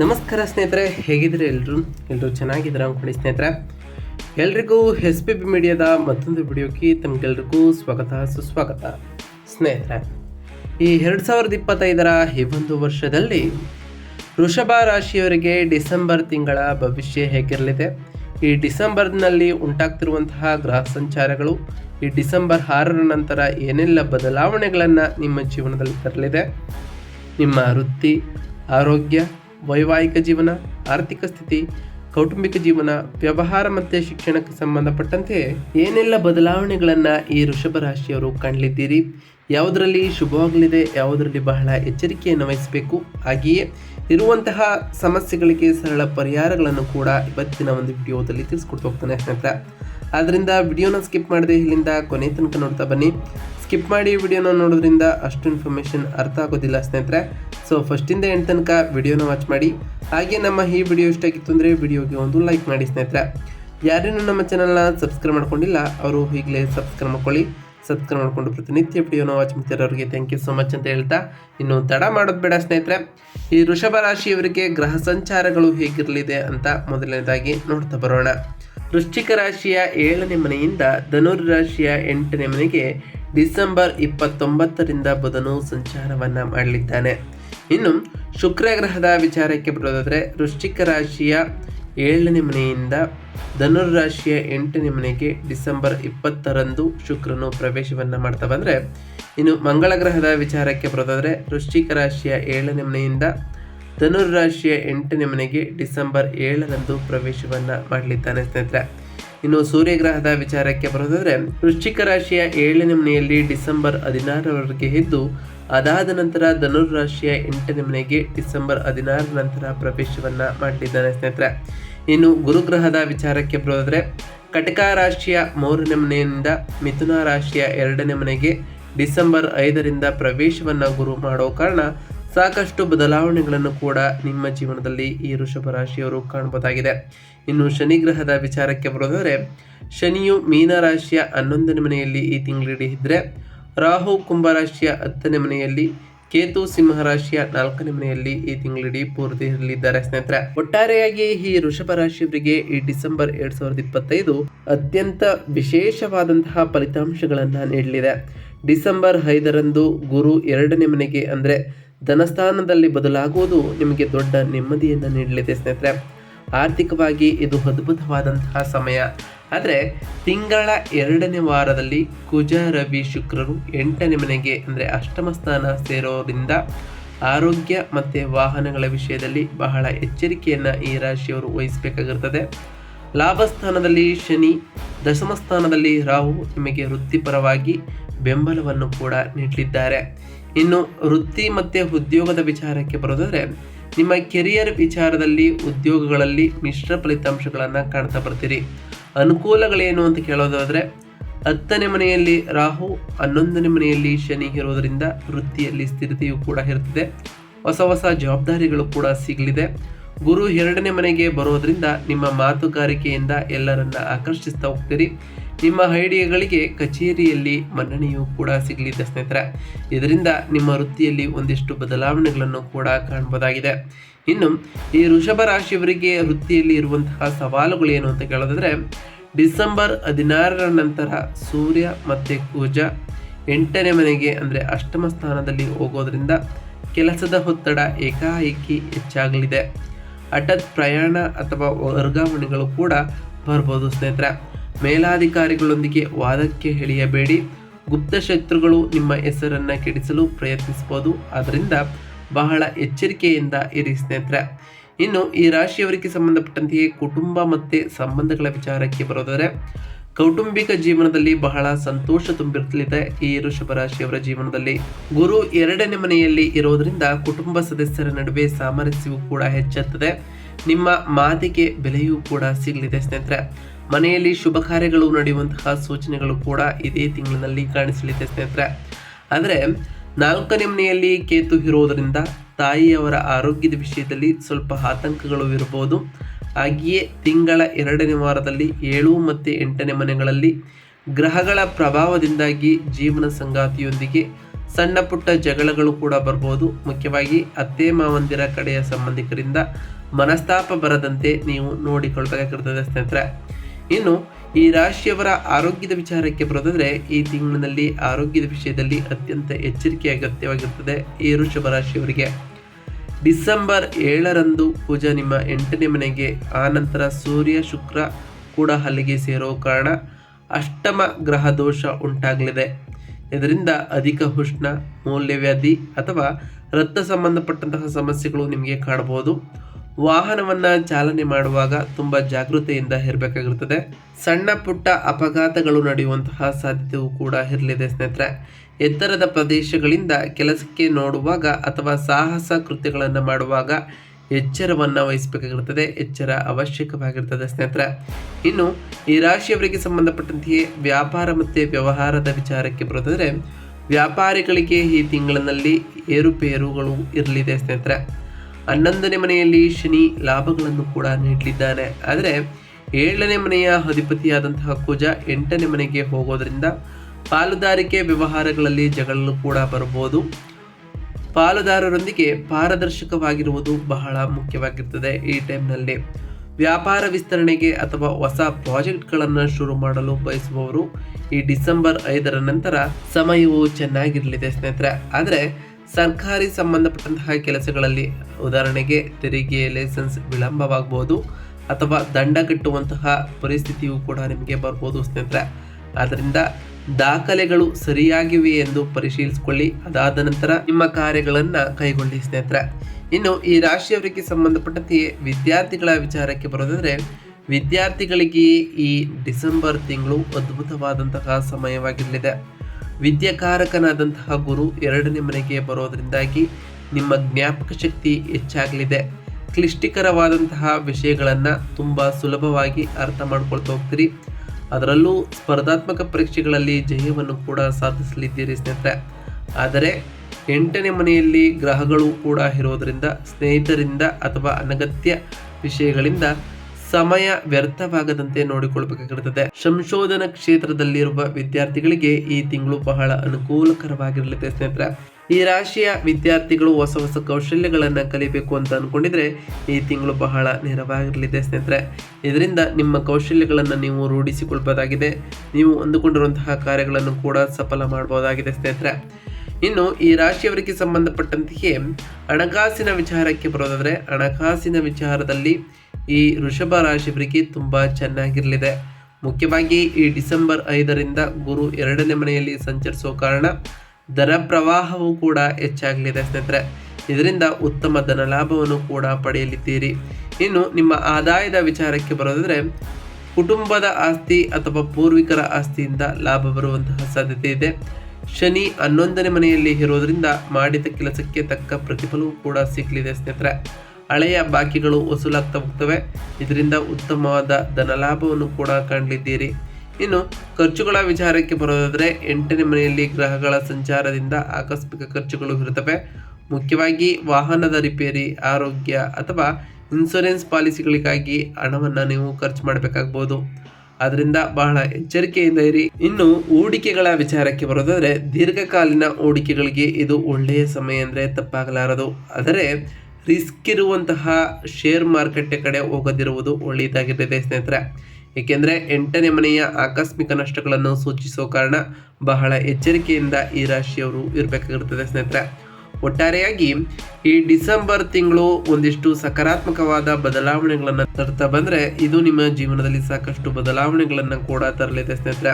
ನಮಸ್ಕಾರ ಸ್ನೇಹಿತರೆ ಹೇಗಿದ್ರೆ ಎಲ್ಲರೂ ಎಲ್ಲರೂ ಚೆನ್ನಾಗಿದ್ದೀರಾ ಅಂದ್ಕೊಂಡು ಸ್ನೇಹಿತರೆ? ಎಲ್ರಿಗೂ ಎಸ್ ಪಿ ಬಿ ಮೀಡಿಯಾದ ಮತ್ತೊಂದು ವಿಡಿಯೋಕ್ಕೆ ತಮಗೆಲ್ರಿಗೂ ಸ್ವಾಗತ, ಸುಸ್ವಾಗತ. ಸ್ನೇಹಿತರೆ, ಈ ಎರಡು ಸಾವಿರದ ಇಪ್ಪತ್ತೈದರ ಈ ಒಂದು ವರ್ಷದಲ್ಲಿ ವೃಷಭ ರಾಶಿಯವರಿಗೆ ಡಿಸೆಂಬರ್ ತಿಂಗಳ ಭವಿಷ್ಯ ಹೇಗಿರಲಿದೆ? ಈ ಡಿಸೆಂಬರ್ನಲ್ಲಿ ಉಂಟಾಗ್ತಿರುವಂತಹ ಗ್ರಹ ಸಂಚಾರಗಳು, ಈ ಡಿಸೆಂಬರ್ ಆರರ ನಂತರ ಏನೆಲ್ಲ ಬದಲಾವಣೆಗಳನ್ನು ನಿಮ್ಮ ಜೀವನದಲ್ಲಿ ತರಲಿದೆ? ನಿಮ್ಮ ವೃತ್ತಿ, ಆರೋಗ್ಯ ವೈವಾಹಿಕ ಜೀವನ, ಆರ್ಥಿಕ ಸ್ಥಿತಿ, ಕೌಟುಂಬಿಕ ಜೀವನ, ವ್ಯವಹಾರ ಮತ್ತು ಶಿಕ್ಷಣಕ್ಕೆ ಸಂಬಂಧಪಟ್ಟಂತೆ ಏನೆಲ್ಲ ಬದಲಾವಣೆಗಳನ್ನು ಈ ವೃಷಭ ರಾಶಿಯವರು ಕಾಣಲಿದ್ದೀರಿ ಯಾವುದರಲ್ಲಿ ಶುಭವಾಗಲಿದೆ, ಯಾವುದರಲ್ಲಿ ಬಹಳ ಎಚ್ಚರಿಕೆಯನ್ನು ವಹಿಸಬೇಕು? ಹಾಗೆಯೇ ಇರುವಂತಹ ಸಮಸ್ಯೆಗಳಿಗೆ ಸರಳ ಪರಿಹಾರಗಳನ್ನು ಕೂಡ ಇವತ್ತಿನ ಒಂದು ವಿಡಿಯೋದಲ್ಲಿ ತಿಳಿಸ್ಕೊಟ್ಟು ಹೋಗ್ತಾನೆ ಸ್ನೇಹಿತರೆ. ಆದ್ದರಿಂದ ವಿಡಿಯೋನ ಸ್ಕಿಪ್ ಮಾಡದೆ ಇಲ್ಲಿಂದ ಕೊನೆ ತನಕ ನೋಡ್ತಾ ಬನ್ನಿ. ಸ್ಕಿಪ್ ಮಾಡಿ ವಿಡಿಯೋನ ನೋಡೋದ್ರಿಂದ ಅಷ್ಟು ಇನ್ಫಾರ್ಮೇಷನ್ ಅರ್ಥ ಆಗೋದಿಲ್ಲ ಸ್ನೇಹಿತರೆ. ಸೊ ಫಸ್ಟಿಂದ ಎಂಡ್ ತನಕ ವಿಡಿಯೋನ ವಾಚ್ ಮಾಡಿ. ಹಾಗೆ ನಮ್ಮ ಈ ವಿಡಿಯೋ ಇಷ್ಟ ಆಗಿತ್ತು ಅಂದರೆ ವಿಡಿಯೋಗೆ ಒಂದು ಲೈಕ್ ಮಾಡಿ ಸ್ನೇಹಿತರೆ. ಯಾರೇನು ನಮ್ಮ ಚಾನಲ್ನ ಸಬ್ಸ್ಕ್ರೈಬ್ ಮಾಡ್ಕೊಂಡಿಲ್ಲ, ಅವರು ಈಗಲೇ ಸಬ್ಸ್ಕ್ರೈಬ್ ಮಾಡ್ಕೊಳ್ಳಿ. ಸಬ್ಸ್ಕ್ರೈಬ್ ಮಾಡಿಕೊಂಡು ಪ್ರತಿನಿತ್ಯ ವಿಡಿಯೋನ ವಾಚ್ ಮಾಡ್ತಿರೋರಿಗೆ ಥ್ಯಾಂಕ್ ಯು ಸೋ ಮಚ್ ಅಂತ ಹೇಳ್ತಾ ಇನ್ನು ತಡ ಮಾಡೋದು ಬೇಡ ಸ್ನೇಹಿತರೆ. ಈ ವೃಷಭ ರಾಶಿಯವರಿಗೆ ಗ್ರಹ ಸಂಚಾರಗಳು ಹೇಗಿರಲಿದೆ ಅಂತ ಮೊದಲನೇದಾಗಿ ನೋಡ್ತಾ ಬರೋಣ. ವೃಶ್ಚಿಕ ರಾಶಿಯ ಏಳನೇ ಮನೆಯಿಂದ ಧನುರ್ ರಾಶಿಯ ಎಂಟನೇ ಮನೆಗೆ ಡಿಸೆಂಬರ್ ಇಪ್ಪತ್ತೊಂಬತ್ತರಿಂದ ಬುಧನು ಸಂಚಾರವನ್ನು ಮಾಡಲಿದ್ದಾನೆ. ಇನ್ನು ಶುಕ್ರ ಗ್ರಹದ ವಿಚಾರಕ್ಕೆ ಬರೋದಾದರೆ ವೃಶ್ಚಿಕ ರಾಶಿಯ ಏಳನೇ ಮನೆಯಿಂದ ಧನುರಾಶಿಯ ಎಂಟನೇ ಮನೆಗೆ ಡಿಸೆಂಬರ್ ಇಪ್ಪತ್ತರಂದು ಶುಕ್ರನು ಪ್ರವೇಶವನ್ನ ಮಾಡ್ತಾ ಬಂದರೆ, ಇನ್ನು ಮಂಗಳ ಗ್ರಹದ ವಿಚಾರಕ್ಕೆ ಬರೋದಾದರೆ ವೃಶ್ಚಿಕ ರಾಶಿಯ ಏಳನೇ ಮನೆಯಿಂದ ಧನುರಾಶಿಯ ಎಂಟನೇ ಮನೆಗೆ ಡಿಸೆಂಬರ್ ಏಳರಂದು ಪ್ರವೇಶವನ್ನ ಮಾಡಲಿದ್ದಾನೆ ಸ್ನೇಹಿತರೆ. ಇನ್ನು ಸೂರ್ಯಗ್ರಹದ ವಿಚಾರಕ್ಕೆ ಬರೋದಾದರೆ ವೃಶ್ಚಿಕ ರಾಶಿಯ ಏಳನೇ ಮನೆಯಲ್ಲಿ ಡಿಸೆಂಬರ್ ಹದಿನಾರರವರೆಗೆ ಇದ್ದು ಅದಾದ ನಂತರ ಧನುರ್ ರಾಶಿಯ ಎಂಟನೇ ಮನೆಗೆ ಡಿಸೆಂಬರ್ ಹದಿನಾರ ನಂತರ ಪ್ರವೇಶವನ್ನ ಮಾಡಲಿದ್ದಾನೆ ಸ್ನೇಹಿತರೆ. ಇನ್ನು ಗುರುಗ್ರಹದ ವಿಚಾರಕ್ಕೆ ಬರೋದ್ರೆ ಕಟಕ ರಾಶಿಯ ಮೂರನೇ ಮನೆಯಿಂದ ಮಿಥುನ ರಾಶಿಯ ಎರಡನೇ ಮನೆಗೆ ಡಿಸೆಂಬರ್ ಐದರಿಂದ ಪ್ರವೇಶವನ್ನ ಗುರು ಮಾಡೋ ಕಾರಣ ಸಾಕಷ್ಟು ಬದಲಾವಣೆಗಳನ್ನು ಕೂಡ ನಿಮ್ಮ ಜೀವನದಲ್ಲಿ ಈ ವೃಷಭ ರಾಶಿಯವರು ಕಾಣಬಹುದಾಗಿದೆ ಇನ್ನು ಶನಿ ಗ್ರಹದ ವಿಚಾರಕ್ಕೆ ಬರೋದಾದ್ರೆ, ಶನಿಯು ಮೀನ ರಾಶಿಯ ಹನ್ನೊಂದನೇ ಮನೆಯಲ್ಲಿ ಈ ತಿಂಗಳಿಡೀ ಇದ್ರೆ ರಾಹು ಕುಂಭರಾಶಿಯ ಹತ್ತನೇ ಮನೆಯಲ್ಲಿ, ಕೇತು ಸಿಂಹರಾಶಿಯ ನಾಲ್ಕನೇ ಮನೆಯಲ್ಲಿ ಈ ತಿಂಗಳಿಡೀ ಪೂರ್ತಿ ಇರಲಿದ್ದಾರೆ ಸ್ನೇಹಿತರೆ, ಒಟ್ಟಾರೆಯಾಗಿ ಈ ವೃಷಭ ರಾಶಿಯವರಿಗೆ ಈ ಡಿಸೆಂಬರ್ ಎರಡ್ ಸಾವಿರದ ಇಪ್ಪತ್ತೈದು ಅತ್ಯಂತ ವಿಶೇಷವಾದಂತಹ ಫಲಿತಾಂಶಗಳನ್ನು ನೀಡಲಿದೆ. ಡಿಸೆಂಬರ್ ಐದರಂದು ಗುರು ಎರಡನೇ ಮನೆಗೆ ಅಂದ್ರೆ ಧನಸ್ಥಾನದಲ್ಲಿ ಬದಲಾಗುವುದು ನಿಮಗೆ ದೊಡ್ಡ ನೆಮ್ಮದಿಯನ್ನು ನೀಡಲಿದೆ ಸ್ನೇಹಿತರೆ. ಆರ್ಥಿಕವಾಗಿ ಇದು ಅದ್ಭುತವಾದಂತಹ ಸಮಯ. ಆದರೆ ತಿಂಗಳ ಎರಡನೇ ವಾರದಲ್ಲಿ ಕುಜ ರವಿ ಶುಕ್ರರು ಎಂಟನೇ ಮನೆಗೆ, ಅಂದರೆ ಅಷ್ಟಮ ಸ್ಥಾನ ಸೇರೋದ್ರಿಂದ ಆರೋಗ್ಯ ಮತ್ತು ವಾಹನಗಳ ವಿಷಯದಲ್ಲಿ ಬಹಳ ಎಚ್ಚರಿಕೆಯನ್ನು ಈ ರಾಶಿಯವರು ವಹಿಸಬೇಕಾಗಿರ್ತದೆ. ಲಾಭಸ್ಥಾನದಲ್ಲಿ ಶನಿ, ದಶಮ ಸ್ಥಾನದಲ್ಲಿ ರಾಹು ನಿಮಗೆ ವೃತ್ತಿಪರವಾಗಿ ಬೆಂಬಲವನ್ನು ಕೂಡ ನೀಡಲಿದ್ದಾರೆ. ಇನ್ನು ವೃತ್ತಿ ಮತ್ತು ಉದ್ಯೋಗದ ವಿಚಾರಕ್ಕೆ ಬರೋದಾದರೆ, ನಿಮ್ಮ ಕೆರಿಯರ್ ವಿಚಾರದಲ್ಲಿ ಉದ್ಯೋಗಗಳಲ್ಲಿ ಮಿಶ್ರ ಫಲಿತಾಂಶಗಳನ್ನು ಕಾಣ್ತಾ ಬರ್ತೀರಿ. ಅನುಕೂಲಗಳೇನು ಅಂತ ಕೇಳೋದಾದರೆ, ಹತ್ತನೇ ಮನೆಯಲ್ಲಿ ರಾಹು, ಹನ್ನೊಂದನೇ ಮನೆಯಲ್ಲಿ ಶನಿ ಇರೋದರಿಂದ ವೃತ್ತಿಯಲ್ಲಿ ಸ್ಥಿರತೆಯು ಕೂಡ ಇರ್ತದೆ. ಹೊಸ ಹೊಸ ಜವಾಬ್ದಾರಿಗಳು ಕೂಡ ಸಿಗಲಿದೆ. ಗುರು ಎರಡನೇ ಮನೆಗೆ ಬರೋದ್ರಿಂದ ನಿಮ್ಮ ಮಾತುಗಾರಿಕೆಯಿಂದ ಎಲ್ಲರನ್ನ ಆಕರ್ಷಿಸ್ತಾ ಹೋಗ್ತೀರಿ. ನಿಮ್ಮ ಐಡಿಯಾಗಳಿಗೆ ಕಚೇರಿಯಲ್ಲಿ ಮನ್ನಣೆಯೂ ಕೂಡ ಸಿಗಲಿದೆ ಸ್ನೇಹಿತರೆ. ಇದರಿಂದ ನಿಮ್ಮ ವೃತ್ತಿಯಲ್ಲಿ ಒಂದಿಷ್ಟು ಬದಲಾವಣೆಗಳನ್ನು ಕೂಡ ಕಾಣಬಹುದಾಗಿದೆ ಇನ್ನು, ಈ ವೃಷಭ ರಾಶಿಯವರಿಗೆ ವೃತ್ತಿಯಲ್ಲಿ ಇರುವಂತಹ ಸವಾಲುಗಳೇನು ಅಂತ ಕೇಳೋದಾದ್ರೆ, ಡಿಸೆಂಬರ್ ಹದಿನಾರರ ನಂತರ ಸೂರ್ಯ ಮತ್ತು ಕೂಜ ಎಂಟನೇ ಮನೆಗೆ ಅಂದರೆ ಅಷ್ಟಮ ಸ್ಥಾನದಲ್ಲಿ ಹೋಗೋದ್ರಿಂದ ಕೆಲಸದ ಒತ್ತಡ ಏಕಾಏಕಿ ಹೆಚ್ಚಾಗಲಿದೆ. ಹಠಾತ್ ಪ್ರಯಾಣ ಅಥವಾ ವರ್ಗಾವಣೆಗಳು ಕೂಡ ಬರ್ಬೋದು ಸ್ನೇಹಿತರೆ. ಮೇಲಾಧಿಕಾರಿಗಳೊಂದಿಗೆ ವಾದಕ್ಕೆ ಇಳಿಯಬೇಡಿ ಗುಪ್ತ ಶತ್ರುಗಳು ನಿಮ್ಮ ಹೆಸರನ್ನು ಕೆಡಿಸಲು ಪ್ರಯತ್ನಿಸಬಹುದು. ಆದ್ದರಿಂದ ಬಹಳ ಎಚ್ಚರಿಕೆಯಿಂದ ಇರಿ ಸ್ನೇಹಿತರೆ. ಇನ್ನು ಈ ರಾಶಿಯವರಿಗೆ ಸಂಬಂಧಪಟ್ಟಂತೆಯೇ ಕುಟುಂಬ ಮತ್ತು ಸಂಬಂಧಗಳ ವಿಚಾರಕ್ಕೆ ಬರೋದಾದರೆ, ಕೌಟುಂಬಿಕ ಜೀವನದಲ್ಲಿ ಬಹಳ ಸಂತೋಷ ತುಂಬಿರುತ್ತಲಿದೆ ಈ ಋಷಭ ರಾಶಿಯವರ ಜೀವನದಲ್ಲಿ. ಗುರು ಎರಡನೇ ಮನೆಯಲ್ಲಿ ಇರೋದರಿಂದ ಕುಟುಂಬ ಸದಸ್ಯರ ನಡುವೆ ಸಾಮರಸ್ಯವೂ ಕೂಡ ಹೆಚ್ಚುತ್ತದೆ ನಿಮ್ಮ ಮಾತಿಗೆ ಬೆಲೆಯೂ ಕೂಡ ಸಿಗಲಿದೆ ಸ್ನೇಹಿತರೆ. ಮನೆಯಲ್ಲಿ ಶುಭ ಕಾರ್ಯಗಳು ನಡೆಯುವಂತಹ ಸೂಚನೆಗಳು ಕೂಡ ಇದೇ ತಿಂಗಳಿನಲ್ಲಿ ಕಾಣಿಸಲಿದೆ ಸ್ನೇಹಿತರೆ. ಆದರೆ ನಾಲ್ಕನೇ ಮನೆಯಲ್ಲಿ ಕೇತು ಇರೋದರಿಂದ ತಾಯಿಯವರ ಆರೋಗ್ಯದ ವಿಷಯದಲ್ಲಿ ಸ್ವಲ್ಪ ಆತಂಕಗಳು ಇರಬಹುದು. ಹಾಗೆಯೇ ತಿಂಗಳ ಎರಡನೇ ವಾರದಲ್ಲಿ ಏಳು ಮತ್ತು ಎಂಟನೇ ಮನೆಗಳಲ್ಲಿ ಗ್ರಹಗಳ ಪ್ರಭಾವದಿಂದಾಗಿ ಜೀವನ ಸಂಗಾತಿಯೊಂದಿಗೆ ಸಣ್ಣ ಪುಟ್ಟ ಜಗಳಗಳು ಕೂಡ ಬರ್ಬೋದು. ಮುಖ್ಯವಾಗಿ ಅತ್ತೆ ಮಾವಂದಿರ ಕಡೆಯ ಸಂಬಂಧಿಕರಿಂದ ಮನಸ್ತಾಪ ಬರದಂತೆ ನೀವು ನೋಡಿಕೊಳ್ಬೇಕಾಗಿರ್ತದೆ ಸ್ನೇಹಿತರೆ. ಇನ್ನು ಈ ರಾಶಿಯವರ ಆರೋಗ್ಯದ ವಿಚಾರಕ್ಕೆ ಬರೋದಾದ್ರೆ, ಈ ತಿಂಗಳಿನಲ್ಲಿ ಆರೋಗ್ಯದ ವಿಷಯದಲ್ಲಿ ಅತ್ಯಂತ ಎಚ್ಚರಿಕೆ ಅಗತ್ಯವಾಗಿರುತ್ತದೆ ಈ ವೃಷಭ ರಾಶಿಯವರಿಗೆ. ಡಿಸೆಂಬರ್ ಏಳರಂದು ಪೂಜಾ ನಿಮ್ಮ ಎಂಟನೇ ಮನೆಗೆ, ಆನಂತರ ಸೂರ್ಯ ಶುಕ್ರ ಕೂಡ ಅಲ್ಲಿಗೆ ಸೇರೋ ಕಾರಣ ಅಷ್ಟಮ ಗ್ರಹ ದೋಷ ಉಂಟಾಗಲಿದೆ. ಇದರಿಂದ ಅಧಿಕ ಉಷ್ಣ, ಮೌಲ್ಯವ್ಯಾಧಿ ಅಥವಾ ರಕ್ತ ಸಂಬಂಧಪಟ್ಟಂತಹ ಸಮಸ್ಯೆಗಳು ನಿಮಗೆ ಕಾಣಬಹುದು. ವಾಹನವನ್ನ ಚಾಲನೆ ಮಾಡುವಾಗ ತುಂಬ ಜಾಗೃತೆಯಿಂದ ಇರಬೇಕಾಗಿರುತ್ತದೆ. ಸಣ್ಣ ಪುಟ್ಟ ಅಪಘಾತಗಳು ನಡೆಯುವಂತಹ ಸಾಧ್ಯತೆಯೂ ಕೂಡ ಇರಲಿದೆ ಸ್ನೇಹಿತರೆ. ಎತ್ತರದ ಪ್ರದೇಶಗಳಿಂದ ಕೆಲಸಕ್ಕೆ ನೋಡುವಾಗ ಅಥವಾ ಸಾಹಸ ಕೃತ್ಯಗಳನ್ನು ಮಾಡುವಾಗ ಎಚ್ಚರವನ್ನು ವಹಿಸಬೇಕಾಗಿರುತ್ತದೆ. ಎಚ್ಚರ ಅವಶ್ಯಕವಾಗಿರ್ತದೆ ಸ್ನೇಹಿತರೆ. ಇನ್ನು ಈ ರಾಶಿಯವರಿಗೆ ಸಂಬಂಧಪಟ್ಟಂತೆಯೇ ವ್ಯಾಪಾರ ಮತ್ತು ವ್ಯವಹಾರದ ವಿಚಾರಕ್ಕೆ ಬರೋದಾದರೆ ವ್ಯಾಪಾರಿಗಳಿಗೆ ಈ ತಿಂಗಳಿನಲ್ಲಿ ಏರುಪೇರುಗಳು ಇರಲಿದೆ ಸ್ನೇಹಿತರೆ. ಹನ್ನೊಂದನೇ ಮನೆಯಲ್ಲಿ ಶನಿ ಲಾಭಗಳನ್ನು ಕೂಡ ನೀಡಲಿದ್ದಾನೆ. ಆದರೆ ಏಳನೇ ಮನೆಯ ಅಧಿಪತಿಯಾದಂತಹ ಕುಜ ಎಂಟನೇ ಮನೆಗೆ ಹೋಗೋದ್ರಿಂದ ಪಾಲುದಾರಿಕೆ ವ್ಯವಹಾರಗಳಲ್ಲಿ ಜಗಳಲು ಕೂಡ ಬರಬಹುದು ಪಾಲುದಾರರೊಂದಿಗೆ ಪಾರದರ್ಶಕವಾಗಿರುವುದು ಬಹಳ ಮುಖ್ಯವಾಗಿರ್ತದೆ ಈ ಟೈಮ್ನಲ್ಲಿ. ವ್ಯಾಪಾರ ವಿಸ್ತರಣೆಗೆ ಅಥವಾ ಹೊಸ ಪ್ರಾಜೆಕ್ಟ್ಗಳನ್ನು ಶುರು ಮಾಡಲು ಬಯಸುವವರು ಈ ಡಿಸೆಂಬರ್ ಐದರ ನಂತರ ಸಮಯವು ಚೆನ್ನಾಗಿರಲಿದೆ ಸ್ನೇಹಿತರೆ. ಆದರೆ ಸರ್ಕಾರಿ ಸಂಬಂಧಪಟ್ಟಂತಹ ಕೆಲಸಗಳಲ್ಲಿ ಉದಾಹರಣೆಗೆ ತೆರಿಗೆ ಲೈಸೆನ್ಸ್ ವಿಳಂಬವಾಗಬಹುದು ಅಥವಾ ದಂಡ ಕಟ್ಟುವಂತಹ ಪರಿಸ್ಥಿತಿಯು ಕೂಡ ನಿಮಗೆ ಬರ್ಬೋದು ಸ್ನೇಹಿತರೆ. ಆದ್ದರಿಂದ ದಾಖಲೆಗಳು ಸರಿಯಾಗಿವೆ ಎಂದು ಪರಿಶೀಲಿಸಿಕೊಳ್ಳಿ. ಅದಾದ ನಂತರ ನಿಮ್ಮ ಕಾರ್ಯಗಳನ್ನು ಕೈಗೊಳ್ಳಿ ಸ್ನೇಹಿತರೆ. ಇನ್ನು ಈ ರಾಶಿಯವರಿಗೆ ಸಂಬಂಧಪಟ್ಟಂತೆ ವಿದ್ಯಾರ್ಥಿಗಳ ವಿಚಾರಕ್ಕೆ ಬರೋದಂದರೆ, ವಿದ್ಯಾರ್ಥಿಗಳಿಗೆ ಈ ಡಿಸೆಂಬರ್ ತಿಂಗಳು ಅದ್ಭುತವಾದಂತಹ ಸಮಯವಾಗಿರಲಿದೆ. ವಿದ್ಯಾಕಾರಕನಾದಂತಹ ಗುರು ಎರಡನೇ ಮನೆಗೆ ಬರೋದರಿಂದಾಗಿ ನಿಮ್ಮ ಜ್ಞಾಪಕ ಶಕ್ತಿ ಹೆಚ್ಚಾಗಲಿದೆ. ಕ್ಲಿಷ್ಟಿಕರವಾದಂತಹ ವಿಷಯಗಳನ್ನು ತುಂಬ ಸುಲಭವಾಗಿ ಅರ್ಥ ಮಾಡ್ಕೊಳ್ತಾ ಹೋಗ್ತೀರಿ. ಅದರಲ್ಲೂ ಸ್ಪರ್ಧಾತ್ಮಕ ಪರೀಕ್ಷೆಗಳಲ್ಲಿ ಜಯವನ್ನು ಕೂಡ ಸಾಧಿಸಲಿದ್ದೀರಿ ಸ್ನೇಹಿತರೆ. ಆದರೆ ಎಂಟನೇ ಮನೆಯಲ್ಲಿ ಗ್ರಹಗಳು ಕೂಡ ಇರೋದರಿಂದ, ಸ್ನೇಹಿತರಿಂದ ಅಥವಾ ಅನಗತ್ಯ ವಿಷಯಗಳಿಂದ ಸಮಯ ವ್ಯರ್ಥವಾಗದಂತೆ ನೋಡಿಕೊಳ್ಳಬೇಕಾಗಿರುತ್ತದೆ ಸಂಶೋಧನಾ ಕ್ಷೇತ್ರದಲ್ಲಿರುವ ವಿದ್ಯಾರ್ಥಿಗಳಿಗೆ ಈ ತಿಂಗಳು ಬಹಳ ಅನುಕೂಲಕರವಾಗಿರಲಿದೆ ಸ್ನೇಹಿತರೆ. ಈ ರಾಶಿಯ ವಿದ್ಯಾರ್ಥಿಗಳು ಹೊಸ ಹೊಸ ಕೌಶಲ್ಯಗಳನ್ನು ಕಲಿಬೇಕು ಅಂತ ಅಂದ್ಕೊಂಡಿದ್ರೆ ಈ ತಿಂಗಳು ಬಹಳ ನೆರವಾಗಿರಲಿದೆ ಸ್ನೇಹಿತರೆ. ಇದರಿಂದ ನಿಮ್ಮ ಕೌಶಲ್ಯಗಳನ್ನು ನೀವು ರೂಢಿಸಿಕೊಳ್ಬೋದಾಗಿದೆ. ನೀವು ಅಂದುಕೊಂಡಿರುವಂತಹ ಕಾರ್ಯಗಳನ್ನು ಕೂಡ ಸಫಲ ಮಾಡಬಹುದಾಗಿದೆ ಸ್ನೇಹಿತರೆ. ಇನ್ನು ಈ ರಾಶಿಯವರಿಗೆ ಸಂಬಂಧಪಟ್ಟಂತೆಯೇ ಹಣಕಾಸಿನ ವಿಚಾರಕ್ಕೆ ಬರೋದಾದರೆ, ಹಣಕಾಸಿನ ವಿಚಾರದಲ್ಲಿ ಈ ವೃಷಭ ರಾಶಿಯವರಿಗೆ ತುಂಬ ಚೆನ್ನಾಗಿರಲಿದೆ. ಮುಖ್ಯವಾಗಿ ಈ ಡಿಸೆಂಬರ್ ಐದರಿಂದ ಗುರು ಎರಡನೇ ಮನೆಯಲ್ಲಿ ಸಂಚರಿಸುವ ಕಾರಣ ದರ ಪ್ರವಾಹವು ಕೂಡ ಹೆಚ್ಚಾಗಲಿದೆ ಸ್ನೇಹಿತರೆ. ಇದರಿಂದ ಉತ್ತಮ ಧನ ಲಾಭವನ್ನು ಕೂಡ ಪಡೆಯಲಿದ್ದೀರಿ. ಇನ್ನು ನಿಮ್ಮ ಆದಾಯದ ವಿಚಾರಕ್ಕೆ ಬರೋದಾದರೆ, ಕುಟುಂಬದ ಆಸ್ತಿ ಅಥವಾ ಪೂರ್ವಿಕರ ಆಸ್ತಿಯಿಂದ ಲಾಭ ಬರುವಂತಹ ಸಾಧ್ಯತೆ ಇದೆ. ಶನಿ ಹನ್ನೊಂದನೇ ಮನೆಯಲ್ಲಿ ಇರೋದರಿಂದ ಮಾಡಿದ ಕೆಲಸಕ್ಕೆ ತಕ್ಕ ಪ್ರತಿಫಲವೂ ಕೂಡ ಸಿಗಲಿದೆ ಸ್ನೇಹಿತರೆ. ಹಳೆಯ ಬಾಕಿಗಳು ವಸೂಲಾಗ್ತಾ ಹೋಗ್ತವೆ. ಇದರಿಂದ ಉತ್ತಮವಾದ ಧನಲಾಭವನ್ನು ಕೂಡ ಕಾಣಲಿದ್ದೀರಿ. ಇನ್ನು ಖರ್ಚುಗಳ ವಿಚಾರಕ್ಕೆ ಬರೋದಾದರೆ ಎಂಟನೇ ಮನೆಯಲ್ಲಿ ಗ್ರಹಗಳ ಸಂಚಾರದಿಂದ ಆಕಸ್ಮಿಕ ಖರ್ಚುಗಳು ಇರುತ್ತವೆ. ಮುಖ್ಯವಾಗಿ ವಾಹನದ ರಿಪೇರಿ, ಆರೋಗ್ಯ ಅಥವಾ ಇನ್ಸೂರೆನ್ಸ್ ಪಾಲಿಸಿಗಳಿಗಾಗಿ ಹಣವನ್ನು ನೀವು ಖರ್ಚು ಮಾಡಬೇಕಾಗ್ಬೋದು. ಅದರಿಂದ ಬಹಳ ಎಚ್ಚರಿಕೆಯಿಂದ ಇರಿ. ಇನ್ನು ಹೂಡಿಕೆಗಳ ವಿಚಾರಕ್ಕೆ ಬರೋದಾದರೆ ದೀರ್ಘಕಾಲೀನ ಹೂಡಿಕೆಗಳಿಗೆ ಇದು ಒಳ್ಳೆಯ ಸಮಯ ಅಂದರೆ ತಪ್ಪಾಗಲಾರದು. ಆದರೆ ರಿಸ್ಕ್ ಇರುವಂತಹ ಶೇರ್ ಮಾರುಕಟ್ಟೆ ಕಡೆ ಹೋಗದಿರುವುದು ಒಳ್ಳೆಯದಾಗಿರ್ತದೆ ಸ್ನೇಹಿತರೆ. ಏಕೆಂದರೆ ಎಂಟನೇ ಮನೆಯ ಆಕಸ್ಮಿಕ ನಷ್ಟಗಳನ್ನು ಸೂಚಿಸೋ ಕಾರಣ ಬಹಳ ಎಚ್ಚರಿಕೆಯಿಂದ ಈ ರಾಶಿಯವರು ಇರಬೇಕಾಗಿರ್ತದೆ ಸ್ನೇಹಿತರೆ. ಒಟ್ಟಾರೆಯಾಗಿ ಈ ಡಿಸೆಂಬರ್ ತಿಂಗಳು ಒಂದಿಷ್ಟು ಸಕಾರಾತ್ಮಕವಾದ ಬದಲಾವಣೆಗಳನ್ನು ತರ್ತಾ ಬಂದರೆ ಇದು ನಿಮ್ಮ ಜೀವನದಲ್ಲಿ ಸಾಕಷ್ಟು ಬದಲಾವಣೆಗಳನ್ನು ಕೂಡ ತರಲಿದೆ ಸ್ನೇಹಿತರೆ.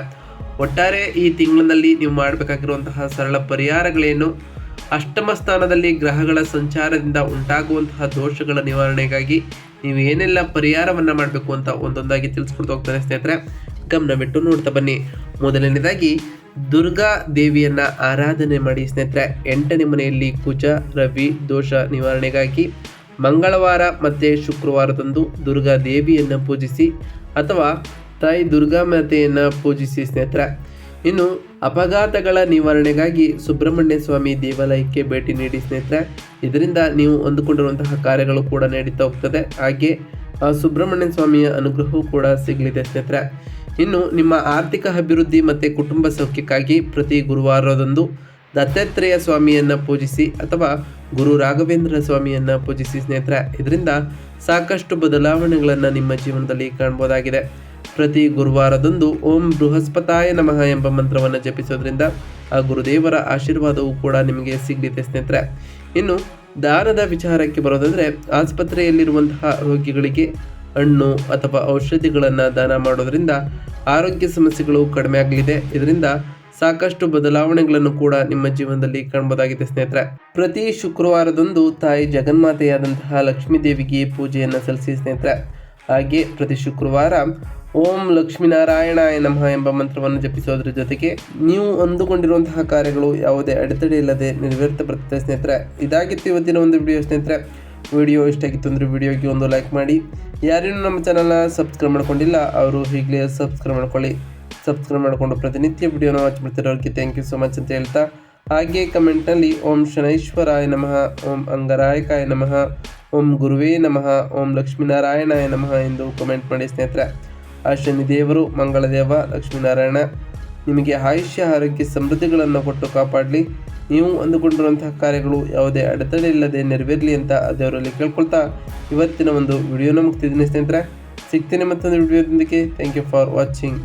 ಒಟ್ಟಾರೆ ಈ ತಿಂಗಳಿನಲ್ಲಿ ನೀವು ಮಾಡಬೇಕಾಗಿರುವಂತಹ ಸರಳ ಪರಿಹಾರಗಳೇನು? ಅಷ್ಟಮ ಸ್ಥಾನದಲ್ಲಿ ಗ್ರಹಗಳ ಸಂಚಾರದಿಂದ ಉಂಟಾಗುವಂತಹ ದೋಷಗಳ ನಿವಾರಣೆಗಾಗಿ ನೀವು ಏನೆಲ್ಲ ಪರಿಹಾರವನ್ನು ಮಾಡಬೇಕು ಅಂತ ಒಂದೊಂದಾಗಿ ತಿಳಿಸ್ಕೊಡ್ತಾ ಹೋಗ್ತಾರೆ ಸ್ನೇಹಿತರೆ. ಗಮನವಿಟ್ಟು ನೋಡ್ತಾ ಬನ್ನಿ. ಮೊದಲನೇದಾಗಿ, ದುರ್ಗಾ ದೇವಿಯನ್ನು ಆರಾಧನೆ ಮಾಡಿ ಸ್ನೇಹಿತರೆ. ಎಂಟನೇ ಮನೆಯಲ್ಲಿ ಕುಜ, ರವಿ, ದೋಷ ನಿವಾರಣೆಗಾಗಿ ಮಂಗಳವಾರ ಮತ್ತು ಶುಕ್ರವಾರದಂದು ದುರ್ಗಾ ದೇವಿಯನ್ನು ಪೂಜಿಸಿ ಅಥವಾ ತಾಯಿ ದುರ್ಗಾ ಮಾತೆಯನ್ನು ಪೂಜಿಸಿ ಸ್ನೇಹಿತರೆ. ಇನ್ನು ಅಪಘಾತಗಳ ನಿವಾರಣೆಗಾಗಿ ಸುಬ್ರಹ್ಮಣ್ಯ ಸ್ವಾಮಿ ದೇವಾಲಯಕ್ಕೆ ಭೇಟಿ ನೀಡಿ ಸ್ನೇಹಿತರೆ, ಇದರಿಂದ ನೀವು ಅಂದುಕೊಂಡಿರುವಂತಹ ಕಾರ್ಯಗಳು ಕೂಡ ನಡೀತಾ ಹೋಗ್ತದೆ. ಹಾಗೆ ಸುಬ್ರಹ್ಮಣ್ಯ ಸ್ವಾಮಿಯ ಅನುಗ್ರಹವೂ ಕೂಡ ಸಿಗಲಿದೆ ಸ್ನೇಹಿತರೆ. ಇನ್ನು ನಿಮ್ಮ ಆರ್ಥಿಕ ಅಭಿವೃದ್ಧಿ ಮತ್ತು ಕುಟುಂಬ ಸೌಖ್ಯಕ್ಕಾಗಿ ಪ್ರತಿ ಗುರುವಾರದಂದು ದತ್ತಾತ್ರೇಯ ಸ್ವಾಮಿಯನ್ನು ಪೂಜಿಸಿ ಅಥವಾ ಗುರು ರಾಘವೇಂದ್ರ ಸ್ವಾಮಿಯನ್ನು ಪೂಜಿಸಿ ಸ್ನೇಹಿತರೆ. ಇದರಿಂದ ಸಾಕಷ್ಟು ಬದಲಾವಣೆಗಳನ್ನು ನಿಮ್ಮ ಜೀವನದಲ್ಲಿ ಕಾಣಬಹುದಾಗಿದೆ ಪ್ರತಿ ಗುರುವಾರದಂದು ಓಂ ಬೃಹಸ್ಪತಾಯ ನಮಃ ಎಂಬ ಮಂತ್ರವನ್ನು ಜಪಿಸೋದ್ರಿಂದ ಆ ಗುರುದೇವರ ಆಶೀರ್ವಾದವು ಕೂಡ ನಿಮಗೆ ಸಿಗಲಿದೆ ಸ್ನೇಹಿತರೆ. ಇನ್ನು ದಾನದ ವಿಚಾರಕ್ಕೆ ಬರೋದಾದರೆ ಆಸ್ಪತ್ರೆಯಲ್ಲಿರುವಂತಹ ರೋಗಿಗಳಿಗೆ ಹಣ್ಣು ಅಥವಾ ಔಷಧಿಗಳನ್ನು ದಾನ ಮಾಡೋದರಿಂದ ಆರೋಗ್ಯ ಸಮಸ್ಯೆಗಳು ಕಡಿಮೆ ಆಗಲಿದೆ. ಇದರಿಂದ ಸಾಕಷ್ಟು ಬದಲಾವಣೆಗಳನ್ನು ಕೂಡ ನಿಮ್ಮ ಜೀವನದಲ್ಲಿ ಕಾಣಬಹುದಾಗಿದೆ ಸ್ನೇಹಿತರೆ. ಪ್ರತಿ ಶುಕ್ರವಾರದಂದು ತಾಯಿ ಜಗನ್ಮಾತೆಯಾದಂತಹ ಲಕ್ಷ್ಮೀ ದೇವಿಗೆ ಪೂಜೆಯನ್ನು ಸಲ್ಲಿಸಿ ಸ್ನೇಹಿತರೆ. ಹಾಗೆ ಪ್ರತಿ ಶುಕ್ರವಾರ ಓಂ ಲಕ್ಷ್ಮೀನಾರಾಯಣಾಯ ನಮಃ ಎಂಬ ಮಂತ್ರವನ್ನು ಜಪಿಸೋದ್ರ ಜೊತೆಗೆ ನೀವು ಅಂದುಕೊಂಡಿರುವಂತಹ ಕಾರ್ಯಗಳು ಯಾವುದೇ ಅಡೆತಡೆ ಇಲ್ಲದೆ ನೆರವೇರ್ತಾ ಬರ್ತದೆ ಸ್ನೇಹಿತರೆ. ಇದಾಗಿತ್ತು ಇವತ್ತಿನ ಒಂದು ವಿಡಿಯೋ ಸ್ನೇಹಿತರೆ. ವಿಡಿಯೋ ಇಷ್ಟ ಆಗಿತ್ತು ಅಂದರೆ ವಿಡಿಯೋಗೆ ಒಂದು ಲೈಕ್ ಮಾಡಿ. ಯಾರೇನು ನಮ್ಮ ಚಾನಲ್ನ ಸಬ್ಸ್ಕ್ರೈಬ್ ಮಾಡ್ಕೊಂಡಿಲ್ಲ, ಅವರು ಈಗಲೇ ಸಬ್ಸ್ಕ್ರೈಬ್ ಮಾಡ್ಕೊಳ್ಳಿ. ಸಬ್ಸ್ಕ್ರೈಬ್ ಮಾಡಿಕೊಂಡು ಪ್ರತಿನಿತ್ಯ ವಿಡಿಯೋನ ವಾಚ್ ಮಾಡ್ತಿರೋರಿಗೆ ಥ್ಯಾಂಕ್ ಯು ಸೊ ಮಚ್ ಅಂತ ಹೇಳ್ತಾ, ಹಾಗೆ ಕಮೆಂಟ್ನಲ್ಲಿ ಓಂ ಶನೈಶ್ವರಾಯ ನಮಃ, ಓಂ ಅಂಗರಾಯಕಾಯ ನಮಃ, ಓಂ ಗುರುವೇ ನಮಃ, ಓಂ ಲಕ್ಷ್ಮೀನಾರಾಯಣಾಯ ನಮಃ ಎಂದು ಕಮೆಂಟ್ ಮಾಡಿ ಸ್ನೇಹಿತರೆ. ಆ ಶನಿದೇವರು ಮಂಗಳದೇವ, ಲಕ್ಷ್ಮೀನಾರಾಯಣ, ನಿಮಗೆ ಆಯುಷ್ಯ, ಆರೋಗ್ಯ, ಸಮೃದ್ಧಿಗಳನ್ನು ಕೊಟ್ಟು ಕಾಪಾಡಲಿ. ನೀವು ಅಂದುಕೊಂಡಿರುವಂತಹ ಕಾರ್ಯಗಳು ಯಾವುದೇ ಅಡೆತಡೆ ಇಲ್ಲದೆ ನೆರವೇರಲಿ ಅಂತ ದೇವರಲ್ಲಿ ಕೇಳ್ಕೊಳ್ತಾ ಇವತ್ತಿನ ಒಂದು ವಿಡಿಯೋನ ಮುಗ್ತಿದ್ದೀನಿ ಸ್ನೇಹಿತರೆ. ಸಿಗ್ತೀನಿ ಮತ್ತೊಂದು ವಿಡಿಯೋದೊಂದಿಗೆ. Thank you for watching